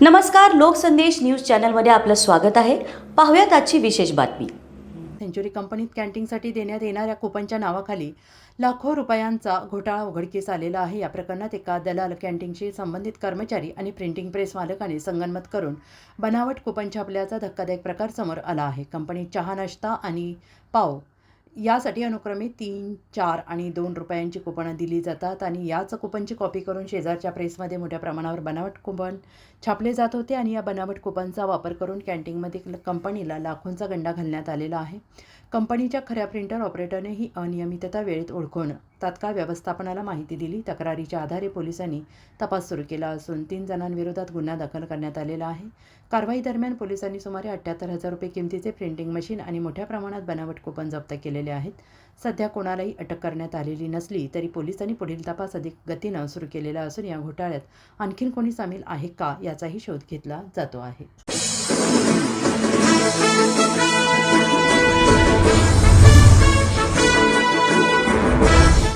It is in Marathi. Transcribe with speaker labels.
Speaker 1: नमस्कार लोकसंदेश न्यूज चॅनलमध्ये आपलं स्वागत आहे. पाहूयात आजची विशेष बातमी.
Speaker 2: सेंचुरी कंपनीत कॅन्टीनसाठी देण्यात येणाऱ्या कुपनच्या नावाखाली लाखो रुपयांचा घोटाळा उघडकीस आलेला आहे. या प्रकरणात एका दलाल कॅन्टीनशी संबंधित कर्मचारी आणि प्रिंटिंग प्रेस मालकाने संगनमत करून बनावट कुपन छापल्याचा धक्कादायक प्रकार समोर आला आहे. कंपनीत चहा नाश्ता आणि पाव यासाठी अनुक्रमे तीन चार आणि दोन रुपयांची कुपनं दिली जातात आणि याच कुपनची कॉपी करून शेजारच्या प्रेसमध्ये मोठ्या प्रमाणावर बनावट कुपन छापले जात होते आणि या बनावट कुपनचा वापर करून कॅन्टीनमध्ये कंपनीला लाखोंचा गंडा घालण्यात आलेला आहे. कंपनीच्या खऱ्या प्रिंटर ऑपरेटरने ही अनियमितता वेळेत ओळखून तात्काळ व्यवस्थापनाला माहिती दिली. तक्रारीच्या आधारे पोलिसांनी तपास सुरू केला असून तीन जणांविरोधात गुन्हा दाखल करण्यात आलेला आहे. कारवाई दरम्यान पोलिसांनी सुमारे अठ्ठ्याहत्तर हजार रुपये किमतीचे प्रिंटिंग मशीन आणि मोठ्या प्रमाणात बनावट कुपन जप्त केलेले आहेत. सध्या कोणालाही अटक करण्यात आलेली नसली तरी पोलिसांनी पुढील तपास अधिक गतीनं सुरू केलेला असून या घोटाळ्यात आणखीन कोणी सामील आहे का याचाही शोध घेतला जातो आहे.